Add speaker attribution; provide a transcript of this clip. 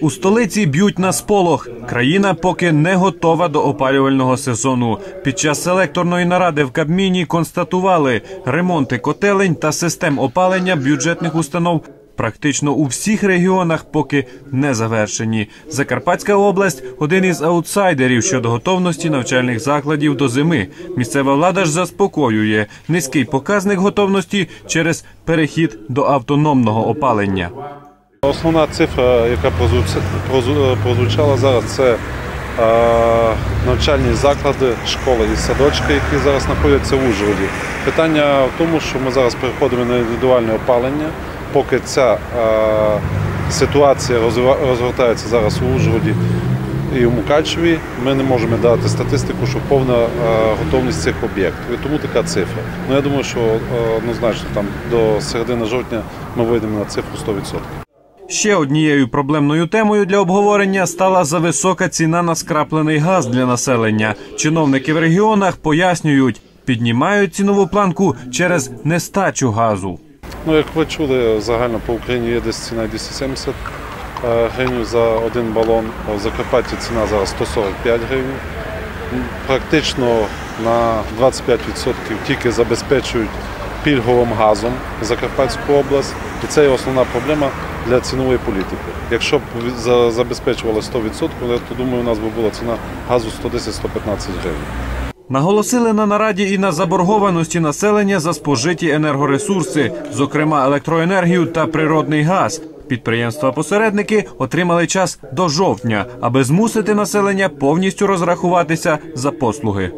Speaker 1: У столиці б'ють на сполох. Країна поки не готова до опалювального сезону. Під час селекторної наради в Кабміні констатували ремонти котелень та систем опалення бюджетних установ. Практично у всіх регіонах поки не завершені. Закарпатська область один із аутсайдерів щодо готовності навчальних закладів до зими. Місцева влада ж заспокоює низький показник готовності через перехід до автономного опалення.
Speaker 2: Основна цифра, яка прозвучала зараз, це навчальні заклади, школи і садочки, які зараз знаходяться в Ужгороді. Питання в тому, що ми зараз переходимо на індивідуальне опалення. Поки ця ситуація розгортається зараз у Ужгороді і в Мукачеві, ми не можемо дати статистику, що повна готовність цих об'єктів. Тому така цифра. Ну я думаю, що однозначно там до середини жовтня ми вийдемо на цифру 100%.
Speaker 1: Ще однією проблемною темою для обговорення стала зависока ціна на скраплений газ для населення. Чиновники в регіонах пояснюють, піднімають цінову планку через нестачу газу.
Speaker 2: Ну, як ви чули, загально по Україні є десь ціна 270 е, гривень за один балон. В Закарпатті ціна зараз 145 гривень. Практично на 25% тільки забезпечують пільговим газом Закарпатську область. І це є основна проблема для цінової політики. Якщо б за- забезпечували 100%, то думаю, у нас би була ціна газу 110-115 гривень.
Speaker 1: Наголосили на нараді і на заборгованості населення за спожиті енергоресурси, зокрема електроенергію та природний газ. Підприємства-посередники отримали час до жовтня, аби змусити населення повністю розрахуватися за послуги.